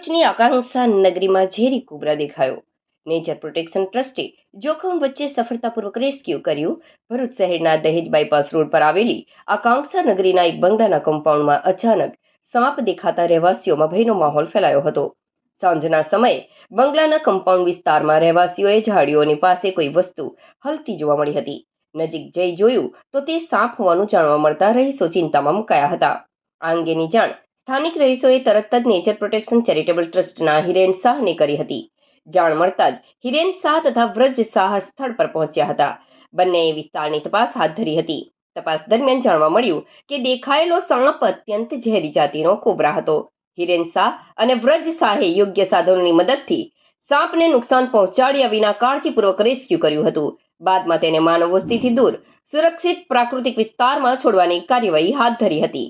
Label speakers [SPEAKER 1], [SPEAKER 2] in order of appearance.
[SPEAKER 1] ભરૂચની આકાંક્ષા નગરીમાં ઝેરી કુબરા દેખાયો. નેચર પ્રોટેક્શન ટ્રસ્ટે જોખમ વચ્ચે સફળતાપૂર્વક રેસ્ક્યુ કર્યું. ભરૂચ શહેરના દહેજ બાયપાસ રોડ પર આવેલી આકાંક્ષા નગરીના એક બંગલાના કમ્પાઉન્ડમાં અચાનક સાપ દેખાતા રહેવાસીઓમાં ભયનો માહોલ ફેલાયો હતો. સાંજના સમયે બંગલાના કમ્પાઉન્ડ વિસ્તારમાં રહેવાસીઓએ ઝાડીઓની પાસે કોઈ વસ્તુ હલતી જોવા મળી હતી. નજીક જઈ જોયું તો તે સાપ હોવાનું જાણવા મળતા રહીશો ચિંતામાં મુકાયા હતા. આ અંગેની જાણ સ્થાનિક રહીશોએ તરત જ નેચર પ્રોટેક્શન ચેરિટેબલ ટ્રસ્ટના હિરેન શાહને કરી હતી. જાણ મળતા જ હિરેન શાહ તથા વ્રજ શાહ સ્થળ પર પહોંચ્યા હતા. બંનેએ વિસ્તારની તપાસ હાથ ધરી હતી. તપાસ દરમિયાન જાણવા મળ્યું કે દેખાયેલો સાંપ અત્યંત ઝેરી જાતિનો કોબરા હતો. હિરેન શાહ અને વ્રજ શાહે યોગ્ય સાધનોની મદદથી સાપને નુકસાન પહોંચાડ્યા વિના કાળજીપૂર્વક રેસ્ક્યુ કર્યું હતું. બાદમાં તેને માનવ વસ્તીથી દૂર, સુરક્ષિત પ્રાકૃતિક વિસ્તારમાં છોડવાની કાર્યવાહી હાથ ધરી હતી.